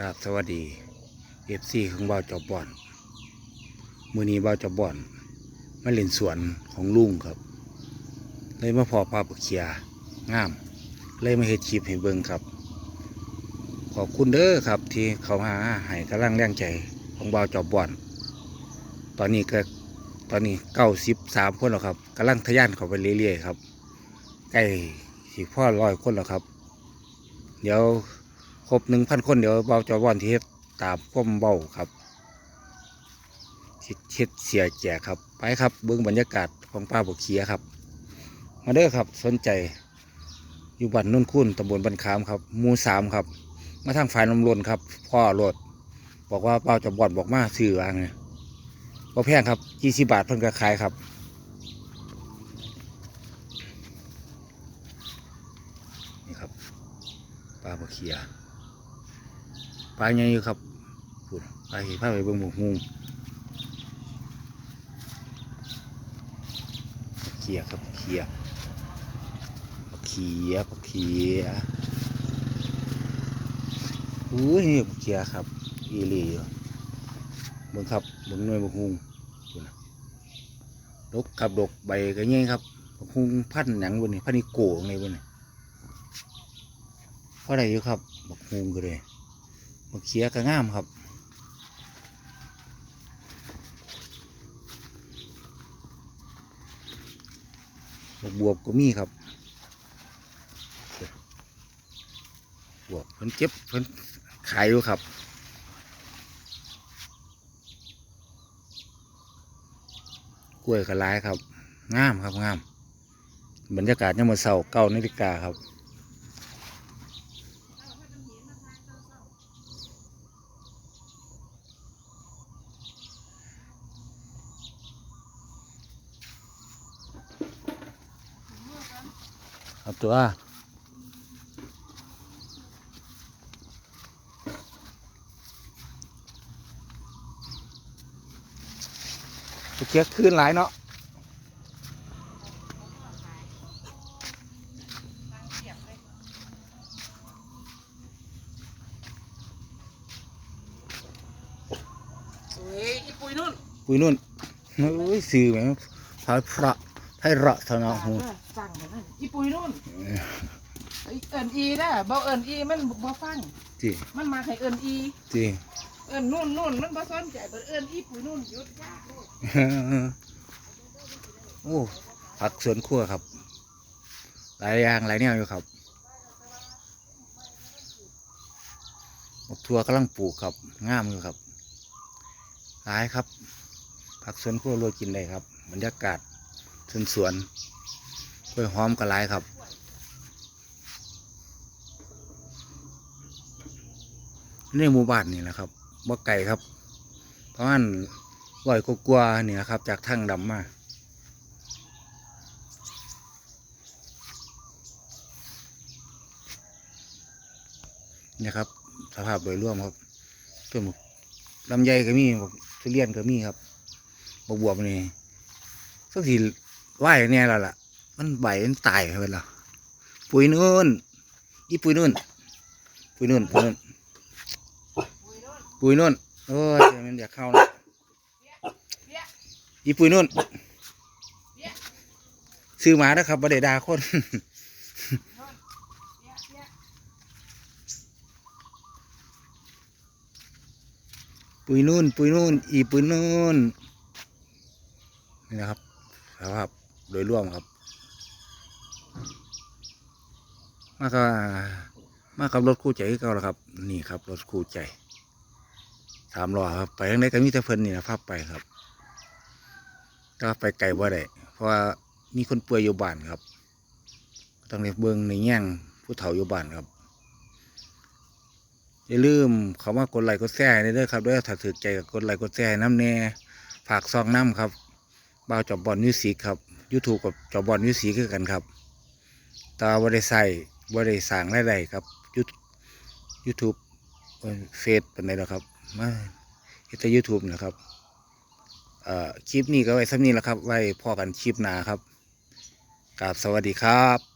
ครับสวัสดีเอฟซีของบ่าวจอบอนมือนี้บ่าวจอบอนมาเล่นสวนของลุงครับ เลยมาพอปลาปลาเขียงาม เลยมาเฮ็ดคลิปให้เบิ่งครับ ขอบคุณเด้อครับ ที่เขามาให้กำลังแรงใจของบ่าวจอบอน ตอนนี้ก็ตอนนี้เก้าสิบสามคนแล้วครับกำลังทะยานเข้าไปเรื่อยๆครับใกล้สิพ่อร้อยคนแล้วครับ เดี๋ยว รบหนึ่งพันคนเดี๋ยวเบาจอวอนที่เฮ็ดตามพ่มเบาครับคิดเฮ็ดเสียแจกครับ ไปครับเบื้องบรรยากาศของป้าบกเขียครับ มาเด้อครับสนใจอยู่บ้านนุ่นคุ้นตำบลบันขามครับมูสามครับ มาทางฝ่ายลมลนครับ พ่อรถบอกว่าเป้าจะบอดบอกมาซื้อวางเนี่ยก็แพงครับยี่สิบาทเพิ่นก็ขายครับ นี่ครับปลาบกเขีย ปลาใหญ่อยู่ครับพูดปลาเห็นผ้าไปเบิ่งหมกงูเขียครับเขียเขียเขียอุ้ยนี่เขียครับอีลีอยู่เบิ่งครับเบิ่งหน่วยหมกงูดดกครับดกใบก็ใหญ่ครับหมกงูพันหนังบนนี่พันนิโก้ในบนนี่เพราะอะไรอยู่ครับหมกงูก็เลย มะเขียก็งามครับบวบบวบก็มีครับบวบเพิ่นเจ็บเพิ่นขายอยู่ครับกล้วยก็หลายครับ งามครับงาม บรรยากาศยังมาเศร้าเก้านาฬิกาครับ ครับตัวตะเกียกขึ้นหลายเนาะเฮ้ยอีปุยนุ่นปุยนุ่นโอ้ยสื่อแหมพายพระ ให้ระเท่านั้นหูสั่งเลยนะอีปุยนุ่นไอเอิญอีนะบ่เอิญอีมันบ่ฟัง จีมันมาให้เอิญอี จีเอิญนุ่นนุ่นมันบ่สนใจบ่เอิญอีปุยนุ่นหยุดยากลูกโอ้ผักสวนครัวครับ หลายอย่างหลายแนวอยู่ครับบักทัวกำลังปลูกครับงามอยู่ครับหลายครับผักสวนครัวโรยกินได้ครับ บรรยากาศ สวนสวนกล้วยหอมก็หลายครับในหมู่บ้านนี่แหละครับบ่ไก่ครับประมาณร้อยกว่าๆนี่นะครับ จากทางดำมาเนี่ยครับ สภาพโดยรวมครับต้นหมกลำไยก็มีบอกทุเรียนก็มีครับบวบวบนี่สักที ไหวเนี่ยแล้วล่ะ มันใบมันตายไปแล้วปุ๋ยนู่นอีปุ๋ยนู่นปุ๋ยนู่นปุ๋ยนู่นปุ๋ยนู่นโอ้ยมันอยากเข้าแล้วเบี้ยอีปุ๋ยนู่นซื้อมาแล้วครับบไดดาคนปุ๋ยนู่น ปุ๋ยนู่น อีปุ๋ยนู่นนี่นะครับสภาพ โดยร่วมครับ มาก็มากับรถคู่ใจคือเก่าแล้วครับ นี่ครับ รถคู่ใจสามล้อครับ ไปทางไหนก็มีแต่เพิ่นนี่นะภาพไปครับก็ไปไกลว่าได้เพราะว่ามีคนป่วยอยู่บ้านครับต้องเรียกเบิ้งในแง่งผู้เฒ่าอยู่บ้านครับอย่าลืมเขาว่ากดไลค์กดแชร์ในเด้อครับด้อถ้าถือใจกับกดไลค์กดแชร์น้ำแน่ฝากซองน้ำครับบ่าวจอบบอลมิวสิกครับ ยูทูบกับจอบอลวิสีคือกันครับตาบ่ได้ใส่บ่ได้สั่งได้ๆครับยูยูทูบเฟซเป็นไงแล้วครับมาเฮ็ดแต่ยูทูบนะครับเอ่อคลิปนี้ก็ไว้สำนี้แหละครับ ไว้พอกันคลิปหน้าครับกราบสวัสดีครับ